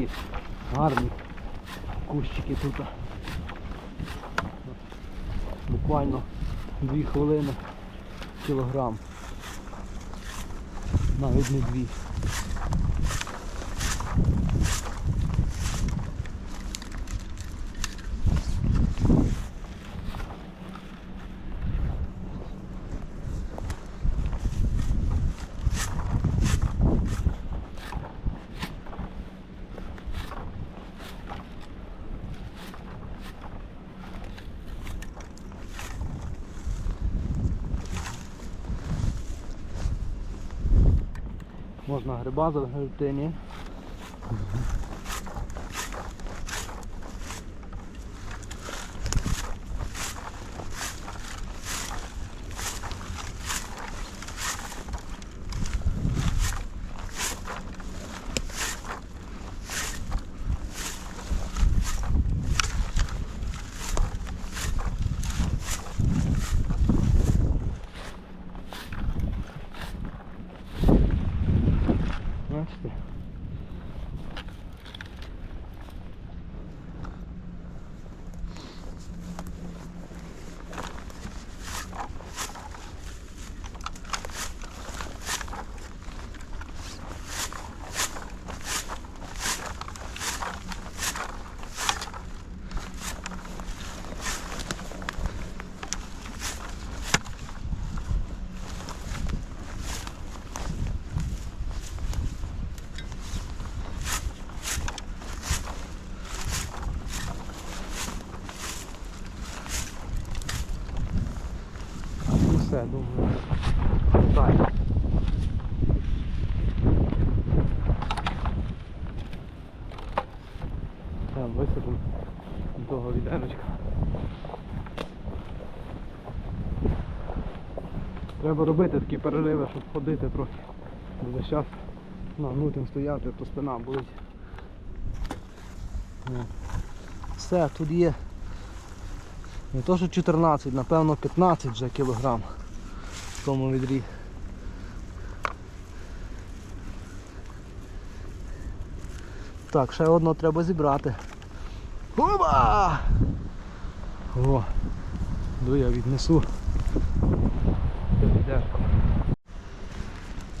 такі гарні кущики тут. Буквально дві хвилини кілограм. Навіть не дві. Можна гриба загребти, ні? Бачите? Ну все, думаю. Так. Так, висипемо того відерочка. Треба робити такі перериви, щоб ходити трохи. Бо весь час нагнутим стояти, то спина болить. Все, тут є не то, що 14, напевно 15 вже кілограм в тому відрі. Так, ще одно треба зібрати. Оба! О! Ду я віднесу.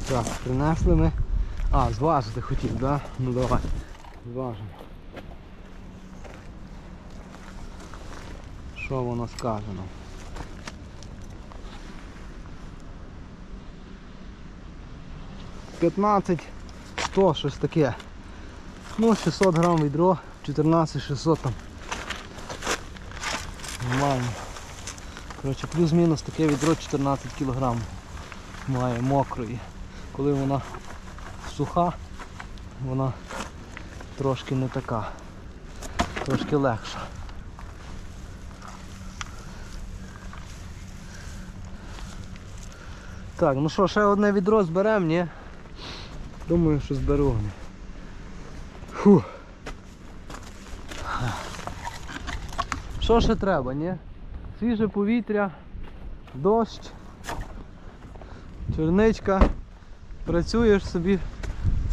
Так, принесли ми. А, зважити хотів, так? Да? Ну давай. Зважимо. Що воно сказано? 15, 100, щось таке. Ну, 600 грам відро, 14 600 там. Нормально. Коротше, Плюс-мінус таке відро 14 кг має мокрої. Коли вона суха, вона трошки не така, трошки легша. Так, ну що, ще одне відро зберемо, ні? Думаю, що зберу. Фу. Що ще треба, ні? Свіже повітря, дощ, черничка. Працюєш собі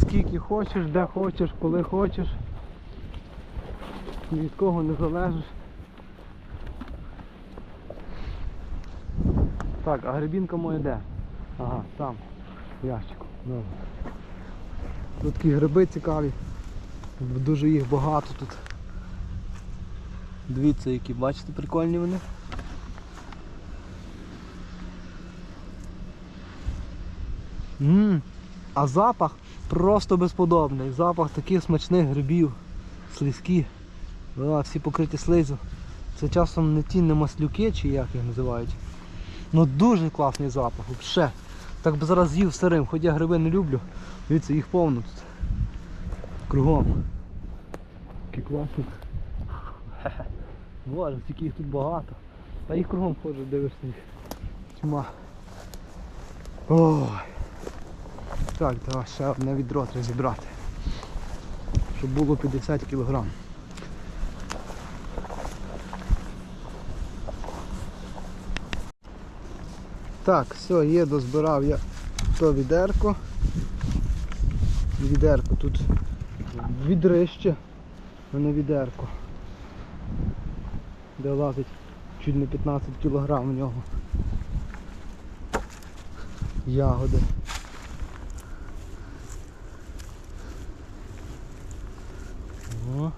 скільки хочеш, де хочеш, коли хочеш. Ні від кого не залежиш. Так, а грибінка моя де? Ага, там, в ящику. Добре. Тут такі гриби цікаві. Дуже їх багато тут. Дивіться, які, бачите, прикольні вони. Ммм, а запах просто безподобний. Запах таких смачних грибів, слизькі. Да, всі покриті слизу. Це часом не ті не маслюки, чи як їх називають. Ну дуже класний запах, взагалі. Так би зараз з'їв сирим, хоч я гриби не люблю. Дивіться, їх повно тут. Кругом. Такий класний. Боже, тільки їх тут багато. Та їх кругом ходжу, дивишся їх. Тьма. Ой. Так, давай ще одне відро треба зібрати. Щоб було 50 кілограм. Так, все, є, дозбирав я то відерко. Відерко тут відрище, а не відерко. Де лазить чуть не 15 кг в нього. Ягоди. О.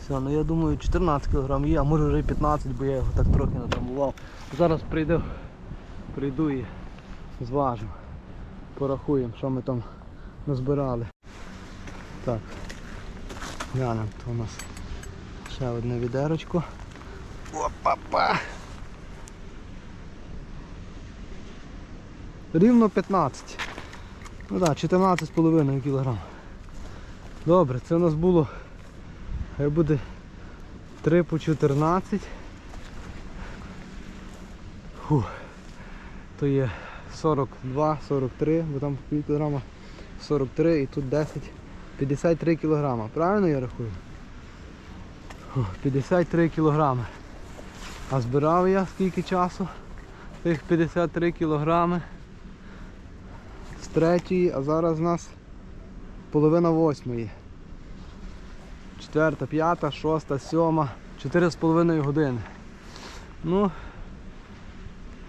Все, ну я думаю 14 кг є, а може вже і 15, бо я його так трохи натрамбував. Зараз прийду, прийду і зважу. Порахуємо, що ми там назбирали. Так. Глянемо, то у нас ще одне відерочко. Опа-па! Рівно 15. Ну так, 14,5 кг. Добре, це у нас було. Хай буде 3 по 14. Фу. То є 42, 43, бо там кілограма 43 і тут 10. 53 кілограма. Правильно я рахую? 53 кілограми. А збирав я скільки часу? Тих 53 кілограми. З третьої, а зараз у нас половина восьмої. Четверта, п'ята, шоста, сьома, чотири з половиною години. Ну,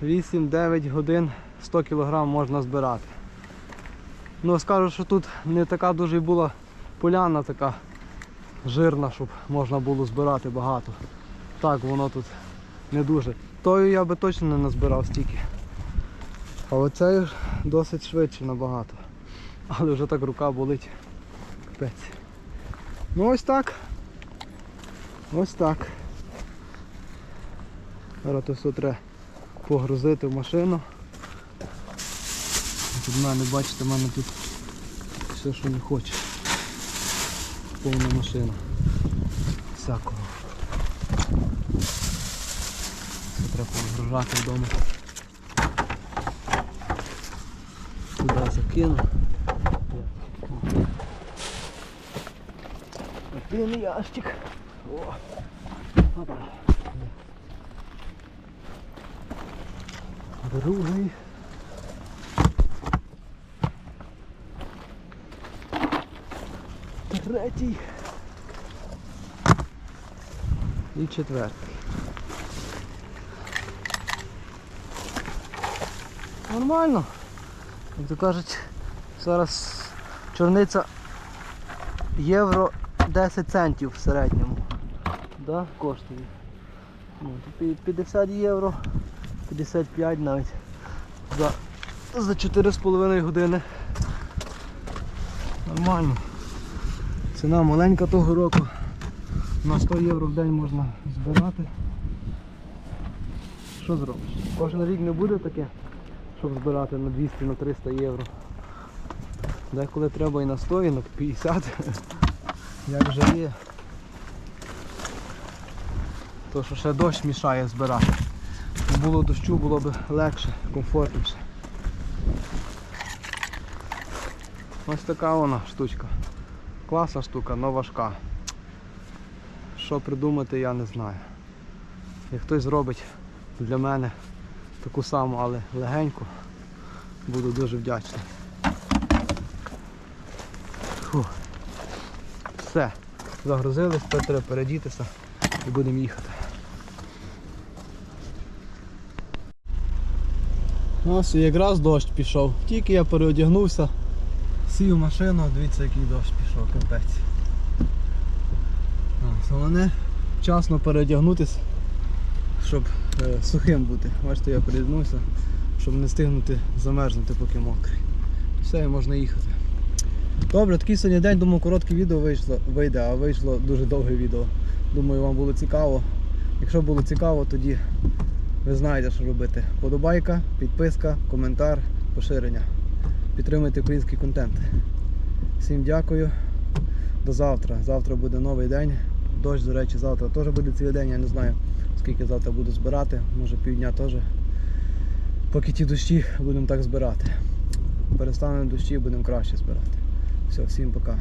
8-9 годин 100 кг можна збирати. Ну, скажу, що тут не така дуже була поляна така жирна, щоб можна було збирати багато. Так, воно тут не дуже. Тою я би точно не назбирав стільки. А оцею досить швидше набагато. Але вже так рука болить. Капець. Ну ось так. Ось так. Зараз то треба погрузити в машину. В мене, бачите, в мене тут все, що не хоче. Повна машина. Всякого. Все треба погружати вдома. Туди закину. Один ящик. О. Опа. Другий. Третій. І четвертий. Нормально. Як то кажуть, зараз чорниця євро 10 центів в середньому. Да, коштує. Ну, то 50 євро, 55 навіть. За, за 4,5 години. Нормально. Ціна маленька того року. На 100 євро в день можна збирати. Що зробиш? Кожен рік не буде таке, щоб збирати на 200 на 300 євро. Деколи треба і на 100, і на 50. Як вже є. То що ще дощ мішає збирати. Було дощу, було б легше, комфортніше. Ось така вона штучка. Класна штука, але важка. Що придумати, я не знаю. Як хтось зробить для мене таку саму, але легеньку, буду дуже вдячний. Фу. Все, загрузились, треба передітися і будемо їхати. Ось і якраз дощ пішов. Тільки я переодягнувся, сів машину, дивіться який дощ пішов, капець. Головне вчасно переодягнутися, щоб е, сухим бути. Бачите, я переодягнувся, щоб не стигнути замерзнути, поки мокрий. Все, і можна їхати. Добре, такий сьогодні день, думаю, коротке відео вийшло, вийде, а вийшло дуже довге відео. Думаю, вам було цікаво. Якщо було цікаво, тоді ви знаєте, що робити. Подобайка, підписка, коментар, поширення. Підтримуйте український контент. Всім дякую. До завтра. Завтра буде новий день. Дощ, до речі, завтра теж буде цілий день. Я не знаю, скільки завтра буду збирати. Може півдня теж. Поки ті дощі будемо так збирати. Перестануть дощі, будемо краще збирати. Все, всім пока.